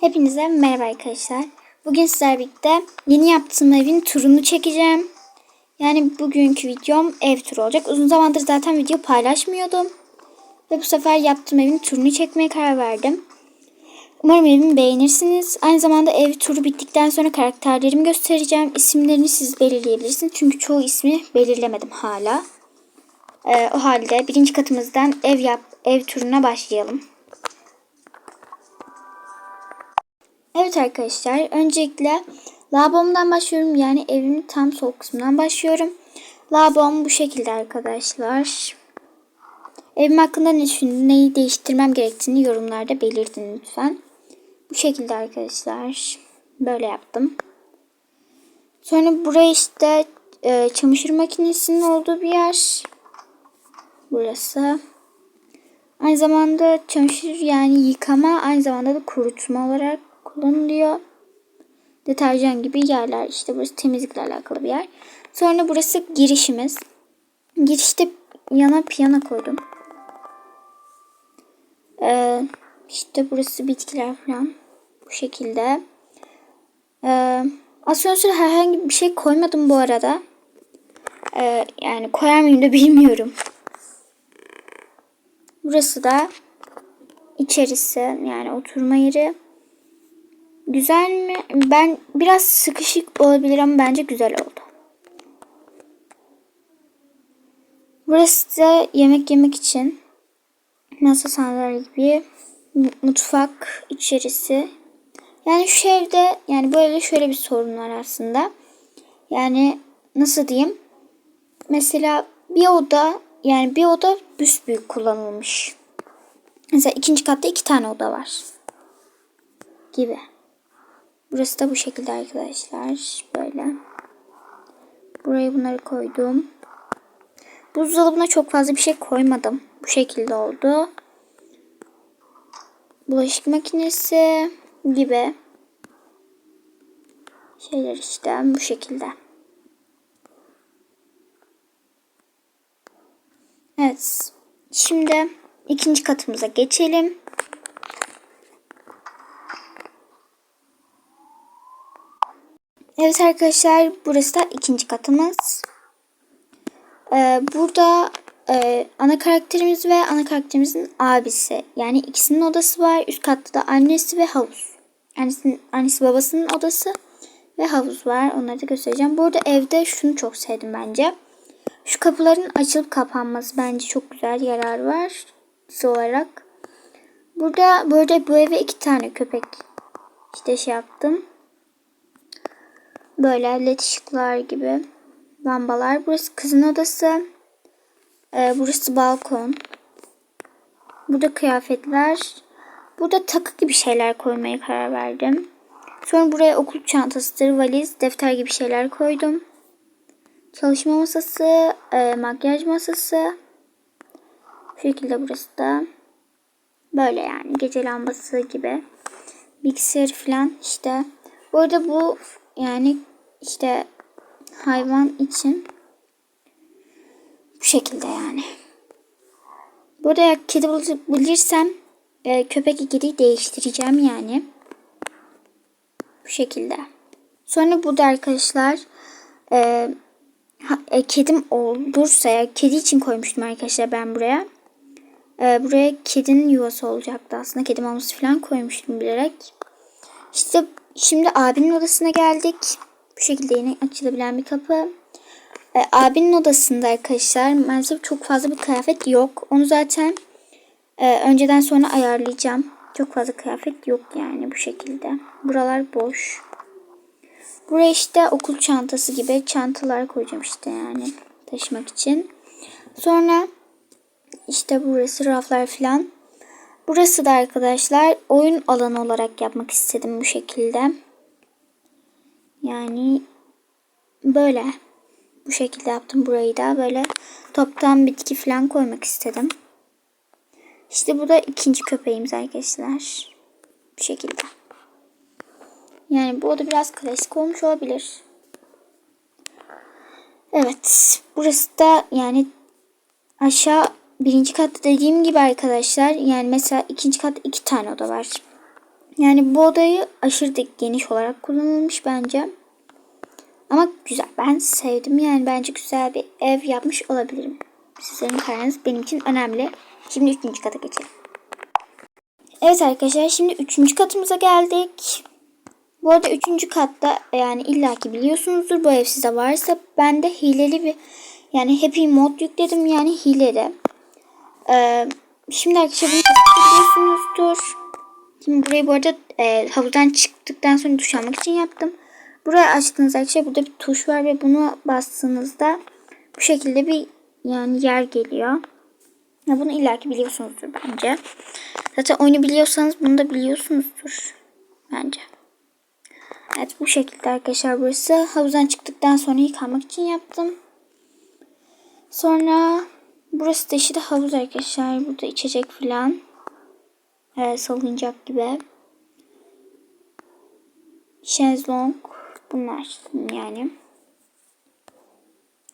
Hepinize merhaba arkadaşlar. Bugün sizlerle birlikte yeni yaptığım evin turunu çekeceğim. Yani bugünkü videom ev turu olacak. Uzun zamandır zaten video paylaşmıyordum. Ve bu sefer yaptığım evin turunu çekmeye karar verdim. Umarım evimi beğenirsiniz. Aynı zamanda ev turu bittikten sonra karakterlerimi göstereceğim. İsimlerini siz belirleyebilirsiniz. Çünkü çoğu ismi belirlemedim hala. Ee, o halde birinci katımızdan ev yap ev turuna başlayalım. Evet arkadaşlar öncelikle lavabomdan başlıyorum. Yani evimin tam sol kısmından başlıyorum. Lavabom bu şekilde arkadaşlar. Evim hakkında ne düşündüğünüz, neyi değiştirmem gerektiğini yorumlarda belirtin lütfen. Bu şekilde arkadaşlar. Böyle yaptım. Sonra buraya işte e, çamaşır makinesinin olduğu bir yer. Burası. Aynı zamanda çamaşır yani yıkama aynı zamanda da kurutma olarak kullanılıyor. Deterjan gibi yerler işte burası temizlikle alakalı bir yer. Sonra burası girişimiz. Girişte yana piyano koydum. Ee, işte burası bitkiler falan. Bu şekilde. Ee, asansöre herhangi bir şey koymadım bu arada. Ee, yani koyar mıyım da bilmiyorum. Burası da içerisi yani oturma yeri. Güzel mi? Ben biraz sıkışık olabilir ama bence güzel oldu. Burası da yemek yemek için masa sandalye gibi mutfak içerisi. Yani şu evde yani böyle şöyle bir sorun var aslında. Yani nasıl diyeyim? Mesela bir oda yani bir oda büyük kullanılmış. Mesela ikinci katta iki tane oda var. Gibi. Burası da bu şekilde arkadaşlar. Böyle. Buraya bunları koydum. Buzdolabına çok fazla bir şey koymadım. Bu şekilde oldu. Bulaşık makinesi gibi şeyler işte bu şekilde. Evet. Şimdi ikinci katımıza geçelim. Evet arkadaşlar burası da ikinci katımız. Ee, burada e, ana karakterimiz ve ana karakterimizin abisi. Yani ikisinin odası var. Üst katta da annesi ve havuz. Annesinin, annesi babasının odası ve havuz var. Onları da göstereceğim. Bu arada evde şunu çok sevdim bence. Şu kapıların açılıp kapanması bence çok güzel yarar var. olarak. Burada böyle bu eve iki tane köpek işte şey yaptım. Böyle led ışıklar gibi lambalar. Burası kızın odası. Ee, burası balkon. Burada kıyafetler. Burada takı gibi şeyler koymaya karar verdim. Sonra buraya okul çantasıdır, valiz, defter gibi şeyler koydum. Çalışma masası, e, makyaj masası. Bu şekilde burası da. Böyle yani gece lambası gibi. Bilgisayar falan işte. Bu arada bu yani işte hayvan için bu şekilde yani. Burada ya kedi bulursam e, köpek kediyi değiştireceğim yani. Bu şekilde. Sonra burada arkadaşlar e, e, kedim olursa ya kedi için koymuştum arkadaşlar ben buraya. E, buraya kedinin yuvası olacaktı aslında. Kedim olması falan koymuştum bilerek. İşte şimdi abinin odasına geldik. Bu şekilde yine açılabilen bir kapı. E, abinin odasında arkadaşlar maalesef çok fazla bir kıyafet yok. Onu zaten e, önceden sonra ayarlayacağım. Çok fazla kıyafet yok yani bu şekilde. Buralar boş. Buraya işte okul çantası gibi çantalar koyacağım işte yani taşımak için. Sonra işte burası raflar falan. Burası da arkadaşlar oyun alanı olarak yapmak istedim bu şekilde. Yani böyle bu şekilde yaptım burayı da böyle toptan bitki falan koymak istedim. İşte bu da ikinci köpeğimiz arkadaşlar. Bu şekilde. Yani bu da biraz klasik olmuş olabilir. Evet. Burası da yani aşağı birinci katta dediğim gibi arkadaşlar. Yani mesela ikinci katta iki tane oda var. Yani bu odayı aşırı geniş olarak kullanılmış bence. Ama güzel. Ben sevdim. Yani bence güzel bir ev yapmış olabilirim. Sizlerin kararınız benim için önemli. Şimdi üçüncü kata geçelim. Evet arkadaşlar şimdi üçüncü katımıza geldik. Bu arada üçüncü katta yani illaki biliyorsunuzdur bu ev size varsa ben de hileli bir yani Happy mod yükledim yani hileli. Ee, şimdi arkadaşlar biliyorsunuzdur. Şimdi burayı bu arada e, havuzdan çıktıktan sonra duş almak için yaptım. Burayı açtığınızda arkadaşlar burada bir tuş var ve bunu bastığınızda bu şekilde bir yani yer geliyor. Ya bunu illaki biliyorsunuzdur bence. Zaten oyunu biliyorsanız bunu da biliyorsunuzdur bence. Evet bu şekilde arkadaşlar burası. Havuzdan çıktıktan sonra yıkanmak için yaptım. Sonra burası da işte havuz arkadaşlar. Burada içecek falan. Evet, salıncak gibi. Şezlong. Bunlar yani.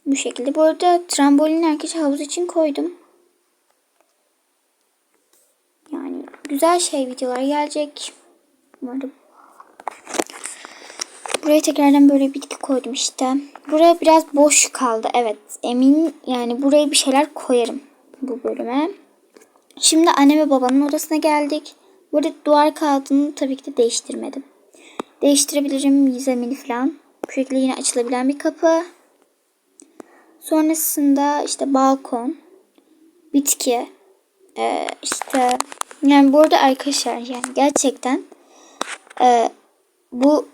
Bu şekilde. Bu arada trambolin arkadaşlar havuz için koydum. Yani güzel şey videolar gelecek. Umarım. Buraya tekrardan böyle bitki koydum işte. Buraya biraz boş kaldı. Evet emin yani buraya bir şeyler koyarım bu bölüme. Şimdi anne ve babanın odasına geldik. Burada duvar kağıdını tabii ki de değiştirmedim. Değiştirebilirim zemini falan. Bu şekilde yine açılabilen bir kapı. Sonrasında işte balkon, bitki, ee, işte yani burada arkadaşlar yani gerçekten e, bu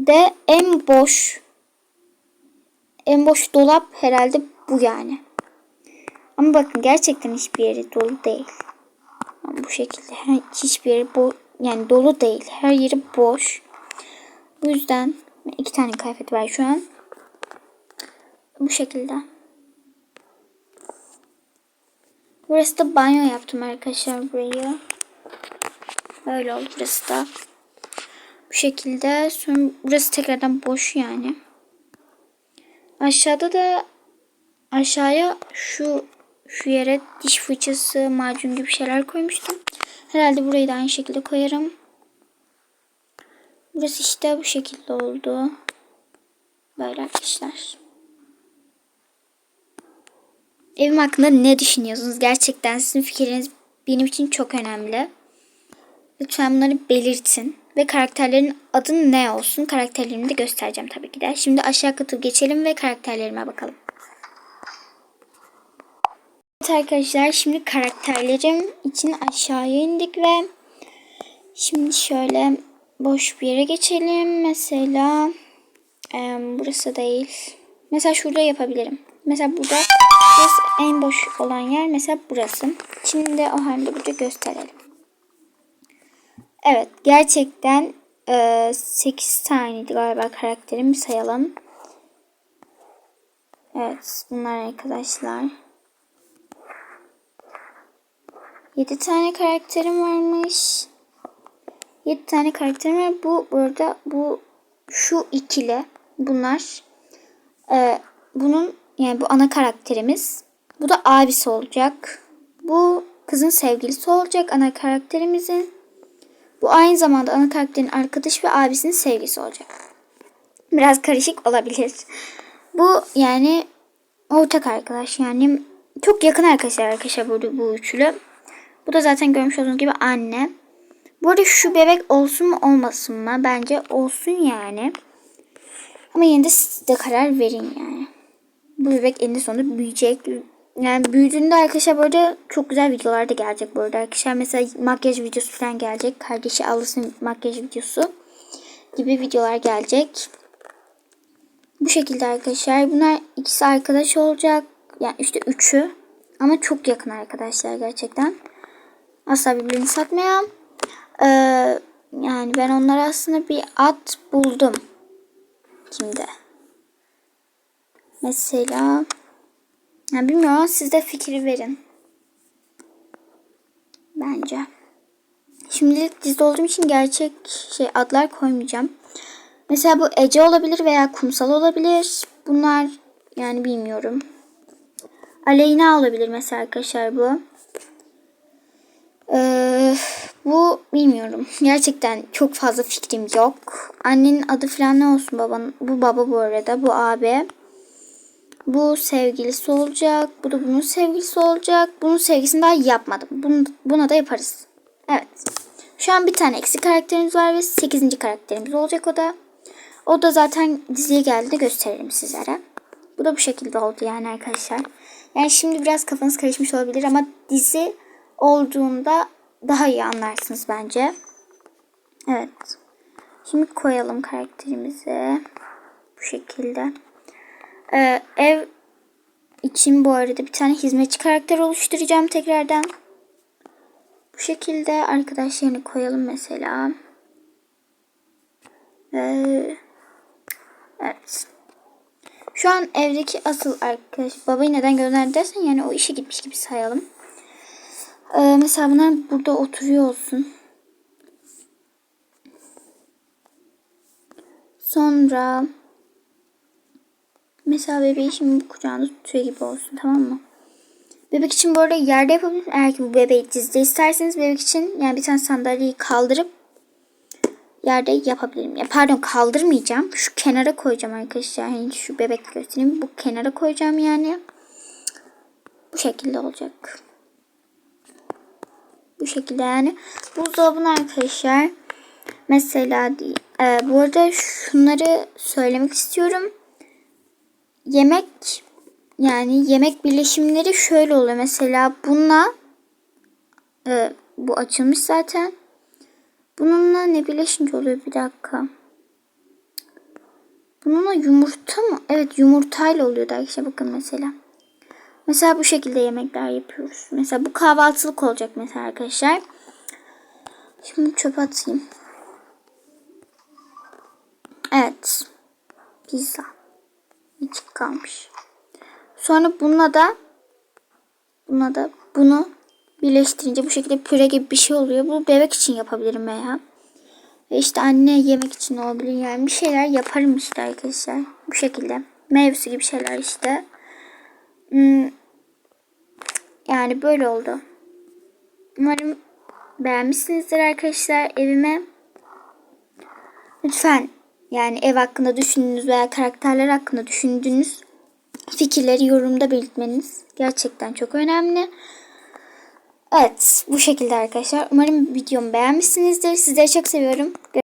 evde en boş en boş dolap herhalde bu yani. Ama bakın gerçekten hiçbir yeri dolu değil. bu şekilde hiçbir yeri bo yani dolu değil. Her yeri boş. Bu yüzden iki tane kıyafet var şu an. Bu şekilde. Burası da banyo yaptım arkadaşlar burayı. Böyle oldu burası da. Bu şekilde. Sonra burası tekrardan boş yani. Aşağıda da aşağıya şu şu yere diş fırçası, macun gibi şeyler koymuştum. Herhalde burayı da aynı şekilde koyarım. Burası işte bu şekilde oldu. Böyle arkadaşlar. Evim hakkında ne düşünüyorsunuz? Gerçekten sizin fikriniz benim için çok önemli. Lütfen bunları belirtin. Ve karakterlerin adı ne olsun? Karakterlerimi de göstereceğim tabii ki de. Şimdi aşağı katı geçelim ve karakterlerime bakalım. Evet arkadaşlar şimdi karakterlerim için aşağıya indik ve şimdi şöyle boş bir yere geçelim. Mesela e, burası değil. Mesela şurada yapabilirim. Mesela burada en boş olan yer mesela burası. Şimdi o halde burada gösterelim. Evet gerçekten e, 8 taneydi galiba karakterim sayalım. Evet bunlar arkadaşlar. 7 tane karakterim varmış. 7 tane karakterim var. Bu burada bu şu ikili bunlar. Ee, bunun yani bu ana karakterimiz. Bu da abisi olacak. Bu kızın sevgilisi olacak ana karakterimizin. Bu aynı zamanda ana karakterin arkadaş ve abisinin sevgisi olacak. Biraz karışık olabilir. Bu yani ortak arkadaş yani çok yakın arkadaşlar arkadaşlar burada bu üçlü. Bu da zaten görmüş olduğunuz gibi anne. Bu arada şu bebek olsun mu olmasın mı? Bence olsun yani. Ama yine de siz de karar verin yani. Bu bebek eninde sonunda büyüyecek. Yani büyüdüğünde arkadaşlar böyle çok güzel videolar da gelecek bu arada arkadaşlar. Mesela makyaj videosu falan gelecek. Kardeşi ablasının makyaj videosu gibi videolar gelecek. Bu şekilde arkadaşlar. Bunlar ikisi arkadaş olacak. Yani işte üçü. Ama çok yakın arkadaşlar gerçekten. Asla birbirini satmayan. Ee, yani ben onlara aslında bir at buldum. Kimde? Mesela ya bilmiyorum siz de fikri verin. Bence. Şimdilik dizide olduğum için gerçek şey adlar koymayacağım. Mesela bu Ece olabilir veya Kumsal olabilir. Bunlar yani bilmiyorum. Aleyna olabilir mesela arkadaşlar bu. Ee, bu bilmiyorum. Gerçekten çok fazla fikrim yok. Annenin adı falan ne olsun babanın? Bu baba bu arada. Bu abi. Bu sevgilisi olacak. Bu da bunun sevgilisi olacak. Bunun sevgisini daha yapmadım. Bunu, buna da yaparız. Evet. Şu an bir tane eksik karakterimiz var ve 8. karakterimiz olacak o da. O da zaten diziye geldi de gösteririm sizlere. Bu da bu şekilde oldu yani arkadaşlar. Yani şimdi biraz kafanız karışmış olabilir ama dizi olduğunda daha iyi anlarsınız bence. Evet. Şimdi koyalım karakterimizi. Bu şekilde. Ee, ev için bu arada bir tane hizmetçi karakter oluşturacağım tekrardan. Bu şekilde arkadaşlarını koyalım mesela. Ee, evet. Şu an evdeki asıl arkadaş babayı neden gönderdi dersen yani o işe gitmiş gibi sayalım. Ee, mesela bunlar burada oturuyor olsun. Sonra mesela bebeği şimdi bu kucağında tutuyor gibi olsun tamam mı? Bebek için bu arada yerde yapabiliriz. Eğer ki bu bebeği dizde isterseniz bebek için yani bir tane sandalyeyi kaldırıp yerde yapabilirim. Ya pardon kaldırmayacağım. Şu kenara koyacağım arkadaşlar. Yani şu bebek göstereyim. Bu kenara koyacağım yani. Bu şekilde olacak. Bu şekilde yani. Buzdolabını arkadaşlar mesela. Ee, bu arada şunları söylemek istiyorum. Yemek yani yemek birleşimleri şöyle oluyor. Mesela bununla e, bu açılmış zaten. Bununla ne birleşince oluyor bir dakika. Bununla yumurta mı? Evet yumurtayla oluyor da işte bakın mesela. Mesela bu şekilde yemekler yapıyoruz. Mesela bu kahvaltılık olacak mesela arkadaşlar. Şimdi çöpe atayım. Evet. Pizza. İçik kalmış. Sonra bununla da bununla da bunu birleştirince bu şekilde püre gibi bir şey oluyor. Bu bebek için yapabilirim veya. Ve işte anne yemek için olabilir. Yani bir şeyler yaparım işte arkadaşlar. Bu şekilde. Meyvesi gibi şeyler işte. Hmm. Yani böyle oldu. Umarım beğenmişsinizdir arkadaşlar evime. Lütfen yani ev hakkında düşündüğünüz veya karakterler hakkında düşündüğünüz fikirleri yorumda belirtmeniz gerçekten çok önemli. Evet bu şekilde arkadaşlar. Umarım videomu beğenmişsinizdir. Sizleri çok seviyorum.